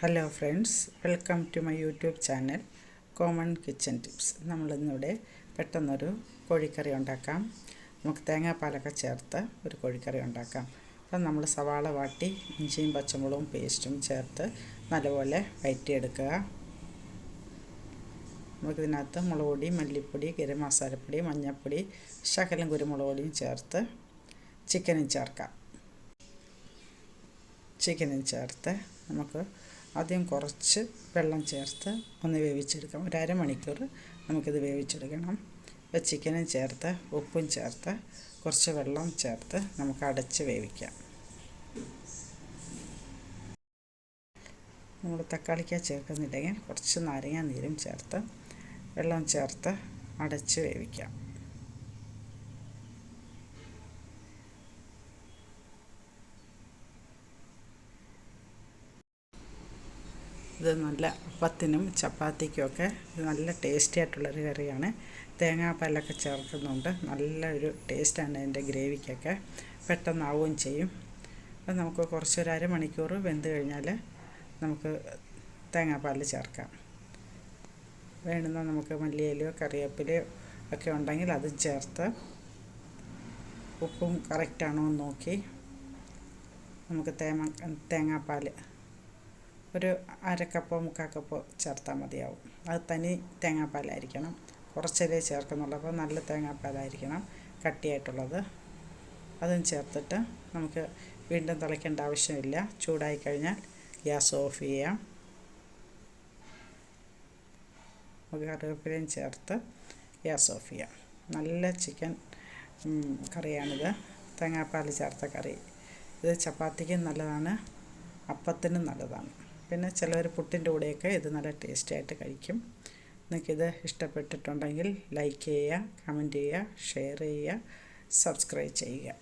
Hello friends welcome to my YouTube channel common kitchen tips. നമ്മളിന്നിവിടെ പെട്ടെന്നൊരു കോഴിക്കറി ഉണ്ടാക്കാം. നമുക്ക് തേങ്ങാപ്പാലൊക്കെ ചേർത്ത് ഒരു കോഴിക്കറി ഉണ്ടാക്കാം. അപ്പം നമ്മൾ സവാള വാട്ടി ഇഞ്ചിയും പച്ചമുളകും പേസ്റ്റും ചേർത്ത് നല്ലപോലെ വയറ്റിയെടുക്കുക. നമുക്കിതിനകത്ത് മുളക് പൊടി മല്ലിപ്പൊടി ഗരം മസാലപ്പൊടി മഞ്ഞൾപ്പൊടി ശകലം കുരുമുളക് പൊടിയും ചേർത്ത് ചിക്കനും ചേർക്കാം. ചിക്കനും ചേർത്ത് നമുക്ക് ആദ്യം കുറച്ച് വെള്ളം ചേർത്ത് ഒന്ന് വേവിച്ചെടുക്കാം ഒരു അരമണിക്കൂർ നമുക്കിത് വേവിച്ചെടുക്കണം. ഇപ്പോൾ ചിക്കനും ചേർത്ത് ഉപ്പും ചേർത്ത് കുറച്ച് വെള്ളം ചേർത്ത് നമുക്ക് അടച്ച് വേവിക്കാം. നമ്മൾ തക്കാളിക്ക ചേർക്കുന്നില്ലെങ്കിൽ കുറച്ച് നാരങ്ങ നീരും ചേർത്ത് വെള്ളം ചേർത്ത് അടച്ച് വേവിക്കാം. ഇത് നല്ല അപ്പത്തിനും ചപ്പാത്തിക്കുമൊക്കെ നല്ല ടേസ്റ്റി ആയിട്ടുള്ളൊരു കറിയാണ്. തേങ്ങാപ്പാലൊക്കെ ചേർക്കുന്നുണ്ട്. നല്ലൊരു ടേസ്റ്റാണ് അതിന്റെ ഗ്രേവിക്കൊക്കെ. പെട്ടെന്നാവുകയും ചെയ്യും. അപ്പം നമുക്ക് കുറച്ചൊരു അരമണിക്കൂർ വെന്ത് കഴിഞ്ഞാൽ നമുക്ക് തേങ്ങാപ്പാൽ ചേർക്കാം. വേണ്ടുന്ന നമുക്ക് മല്ലിയിലയോ കറിവേപ്പിലയോ ഒക്കെ ഉണ്ടെങ്കിൽ അത് ചേർത്ത് ഉപ്പും കറക്റ്റാണോ എന്ന് നോക്കി നമുക്ക് തേങ്ങ തേങ്ങാപ്പാൽ ഒരു അരക്കപ്പോ മുക്കാൽ കപ്പോ ചേർത്താൽ മതിയാവും. അത് തനി തേങ്ങാപ്പാലായിരിക്കണം. കുറച്ചല്ലേ ചേർക്കുന്നുള്ളൂ. അപ്പോൾ നല്ല തേങ്ങാപ്പാലായിരിക്കണം കട്ടിയായിട്ടുള്ളത്. അതും ചേർത്തിട്ട് നമുക്ക് വീണ്ടും തിളയ്ക്കേണ്ട ആവശ്യമില്ല. ചൂടായി കഴിഞ്ഞാൽ ഗ്യാസ് ഓഫ് ചെയ്യാം. കറിവേപ്പിലയും ചേർത്ത് ഗ്യാസ് ഓഫ് ചെയ്യാം. നല്ല ചിക്കൻ കറിയാണിത്. തേങ്ങാപ്പാൽ ചേർത്ത കറി. ഇത് ചപ്പാത്തിക്കും നല്ലതാണ്. അപ്പത്തിനും നല്ലതാണ്. പിന്നെ ചിലർ പുട്ടിന്റെ കൂടെയൊക്കെ ഇത് നല്ല ടേസ്റ്റായിട്ട് കഴിക്കും. നിങ്ങൾക്കിത് ഇഷ്ടപ്പെട്ടിട്ടുണ്ടെങ്കിൽ ലൈക്ക് ചെയ്യുക കമന്റ് ചെയ്യുക ഷെയർ ചെയ്യുക സബ്സ്ക്രൈബ് ചെയ്യുക.